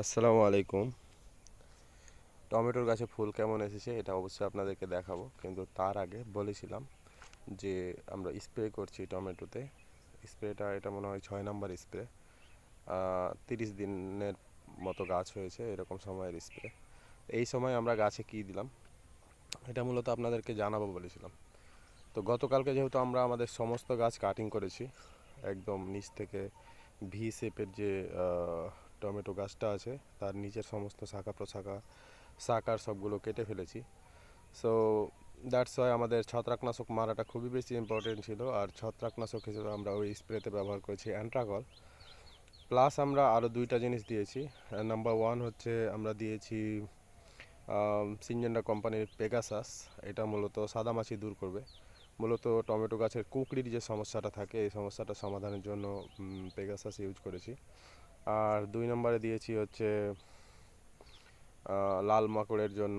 আসসালামু আলাইকুম। টমেটোর গাছে ফুল কেমন এসেছে এটা অবশ্যই আপনাদেরকে দেখাবো। কিন্তু তার আগে বলেছিলাম যে আমরা স্প্রে করছি টমেটোতে। স্প্রেটা এটা মনে হয় ছয় নাম্বার স্প্রে। তিরিশ দিনের মতো গাছ হয়েছে এরকম সময়ের স্প্রে। এই সময় আমরা গাছে কী দিলাম? এটা মূলত আপনাদেরকে জানাব বলেছিলাম। তো গতকালকে যেহেতু আমরা আমাদের সমস্ত গাছ কাটিং করেছি, একদম নিচ থেকে ভি শেপের যে টমেটো গাছটা আছে, তার নিচের সমস্ত শাখা প্রশাখা, শাখার সবগুলো কেটে ফেলেছি। সো দ্যাটস ওয়াই আমাদের ছত্রাকনাশক মারাটা খুবই বেশি ইম্পর্টেন্ট ছিল, আর ছত্রাকনাশক হিসেবে আমরা ওই স্প্রেতে ব্যবহার করেছি অ্যান্ট্রাকল। প্লাস আমরা আরও দুইটা জিনিস দিয়েছি নাম্বার ওয়ান হচ্ছে আমরা দিয়েছি সিনজেন্ডা কোম্পানির পেগাসাস এটা মূলত সাদামাছি দূর করবে। মূলত টমেটো গাছের কুকড়ির যে সমস্যাটা থাকে, এই সমস্যাটা সমাধানের জন্য পেগাসাস ইউজ করেছি। আর দুই নম্বরে দিয়েছি হচ্ছে লাল মাকড়ের জন্য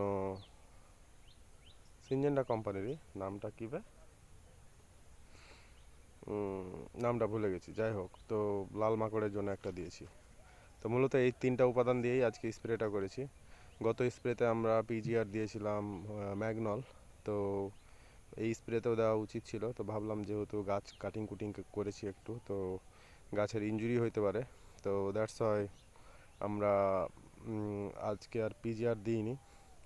সিনজেন্ডা কোম্পানিরই নামটা কী বে? নামটা ভুলে গেছি, যাই হোক, তো লাল মাকড়ের জন্য একটা দিয়েছি। তো মূলত এই তিনটা উপাদান দিয়েই আজকে স্প্রেটা করেছি। গত স্প্রেতে আমরা পিজিআর দিয়েছিলাম ম্যাগনল, তো এই স্প্রেতেও দেওয়া উচিত ছিল। তো ভাবলাম যেহেতু গাছ কাটিং কুটিং করেছি একটু, তো গাছের ইনজুরি হতে পারে। তো দ্যাটস ওয়াই আমরা আজকে আর পিজিআর দিইনি।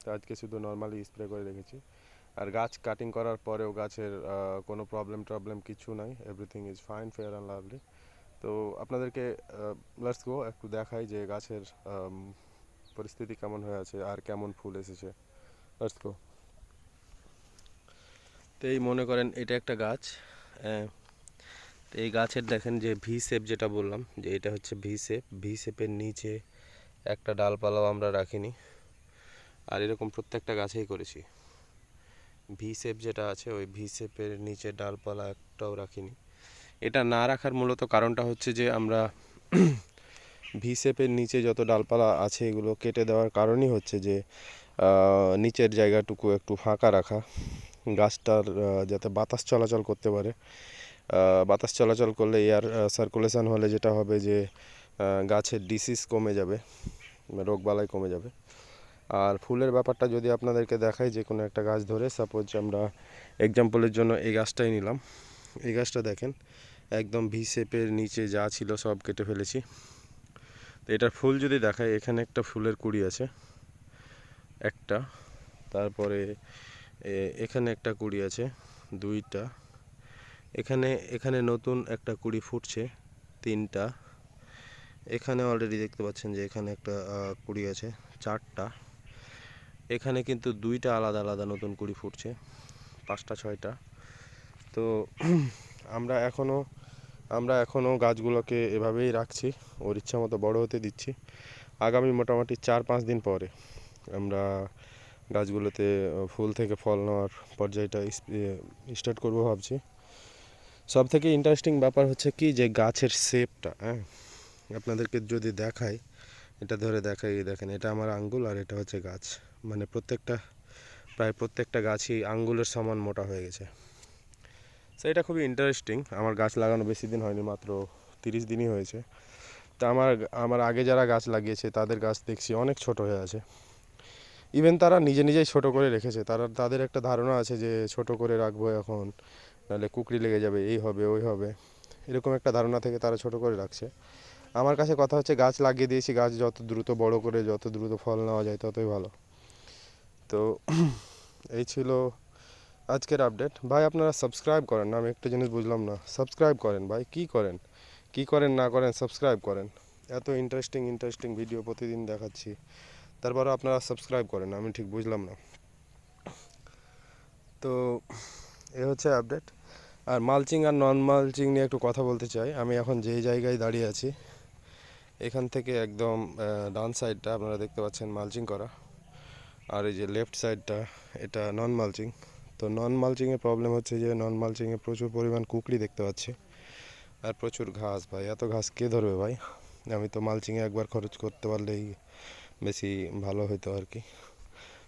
তো আজকে শুধু নর্মালি স্প্রে করে রেখেছি। আর গাছ কাটিং করার পরেও গাছের কোনো প্রবলেম টবলেম কিছু নাই। Everything is fine fair and lovely তো আপনাদেরকে লেটস গো একটু দেখাই যে গাছের পরিস্থিতি কেমন হয়ে আছে আর কেমন ফুল এসেছে। লেটস গো তো এই মনে করেন এটা একটা গাছ। তো এই গাছের দেখেন যে ভি শেপ যেটা বললাম, যে এটা হচ্ছে ভি শেপ ভি শেপের নিচে একটা ডালপালাও আমরা রাখিনি। আর এরকম প্রত্যেকটা গাছেই করেছি। ভি শেপ যেটা আছে, ওই ভি শেপের নিচে ডালপালা একটাও রাখিনি। এটা না রাখার মূলত কারণটা হচ্ছে যে আমরা ভি শেপের নিচে যত ডালপালা আছে, এগুলো কেটে দেওয়ার কারণই হচ্ছে যে নিচের জায়গাটুকু একটু ফাঁকা রাখা। গাছটার যাতে বাতাস চলাচল করতে পারে। বাতাস চলাচল করলে এয়ার সার্কুলেশন হলে যেটা হবে যে গাছের ডিসিজ কমে যাবে রোগবালাই কমে যাবে। আর ফুলের ব্যাপারটা যদি আপনাদেরকে দেখাই, যে কোনো একটা গাছ ধরে সাপোজ আমরা এক্সাম্পলের জন্য এই গাছটাই নিলাম। এই গাছটা দেখেন, একদম ভি শেপের নিচে যা ছিল সব কেটে ফেলেছি। তো এটার ফুল যদি দেখাই, এখানে একটা ফুলের কুড়ি আছে, একটা, তারপরে এখানে একটা কুড়ি আছে, দুইটা এখানে এখানে নতুন একটা কুড়ি ফুটছে, তিনটা। এখানে অলরেডি দেখতে পাচ্ছেন যে এখানে একটা কুড়ি আছে, চারটা। এখানে কিন্তু দুইটা আলাদা আলাদা নতুন কুড়ি ফুটছে, পাঁচটা, ছয়টা। তো আমরা এখনও আমরা এখনও গাছগুলোকে এভাবেই রাখছি, ওর ইচ্ছা মতো বড় হতে দিচ্ছি। আগামী মোটামুটি চার, পাঁচ দিন পরে আমরা গাছগুলোতে ফুল থেকে ফল নেওয়ার পর্যায়টা স্টার্ট করব ভাবছি। সব থেকে ইন্টারেস্টিং ব্যাপার হচ্ছে কি যে গাছের শেপটা হ্যাঁ? আপনাদেরকে যদি দেখাই, এটা ধরে দেখাই দেখেন, এটা আমার আঙ্গুল আর এটা হচ্ছে গাছ। মানে প্রত্যেকটা, প্রায় প্রত্যেকটা গাছই আঙ্গুলের সমান মোটা হয়ে গেছে। তো এটা খুবই ইন্টারেস্টিং আমার গাছ লাগানো বেশি দিন হয়নি, মাত্র তিরিশ দিনই হয়েছে। তা আমার আমার আগে যারা গাছ লাগিয়েছে, তাদের গাছ দেখছি অনেক ছোট হয়ে আছে। ইভেন তারা নিজে নিজেই ছোট করে রেখেছে। তারা, তাদের একটা ধারণা আছে যে ছোট করে রাখব এখন। নাহলে কুকরি লেগে যাবে, এই হবে, ওই হবে। এরকম একটা ধারণা থেকে তারা ছোট করে রাখছে। আমার কাছে কথা হচ্ছে গাছ লাগিয়ে দিয়েছি, গাছ যত দ্রুত বড় করে, যত দ্রুত ফল নেওয়া যায়, ততই ভালো। তো এই ছিল আজকের আপডেট ভাই, আপনারা সাবস্ক্রাইব করেন না, আমি একটা জিনিস বুঝলাম না। সাবস্ক্রাইব করেন ভাই, কি করেন? কি করেন, না করেন সাবস্ক্রাইব করেন। এত ইন্টারেস্টিং ইন্টারেস্টিং ভিডিও প্রতিদিন দেখাচ্ছি। তারপরে আপনারা সাবস্ক্রাইব করেন, আমি ঠিক বুঝলাম না। তো এ হচ্ছে আপডেট আর মালচিং আর নন মালচিং নিয়ে একটু কথা বলতে চাই। আমি এখন যেই জায়গায় দাঁড়িয়ে আছি, এখান থেকে একদম ডান সাইডটা আপনারা দেখতে পাচ্ছেন মালচিং করা। আর এই যে লেফট সাইডটা এটা নন মালচিং তো নন মালচিংয়ের প্রবলেম হচ্ছে যে নন মালচিংয়ে প্রচুর পরিমাণ কুকড়ি দেখতে পাচ্ছি। আর প্রচুর ঘাস ভাই, এত ঘাস কে ধরবে ভাই? আমি তো মালচিংয়ে একবার খরচ করতে পারলেই বেশি ভালো হতো আর কি।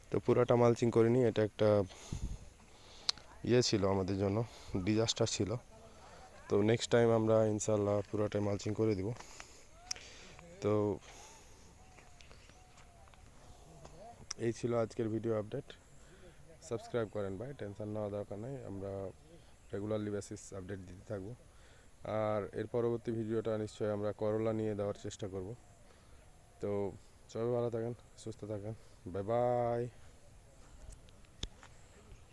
তো পুরোটা মালচিং করিনি, এটা একটা ইয়ে ছিল আমাদের জন্য ডিজাস্টার ছিল। তো নেক্সট টাইম আমরা ইনশাল্লাহ পুরোটাই মালচিং করে দিব। তো এই ছিল আজকের ভিডিও আপডেট সাবস্ক্রাইব করেন ভাই টেনশন নেওয়া দরকার নেই। আমরা রেগুলারলি বেসিস আপডেট দিতে থাকব। আর এর পরবর্তী ভিডিওটা নিশ্চয়ই আমরা করলা নিয়ে দেওয়ার চেষ্টা করব। তো সবাই ভালো থাকেন, সুস্থ থাকেন। Bye bye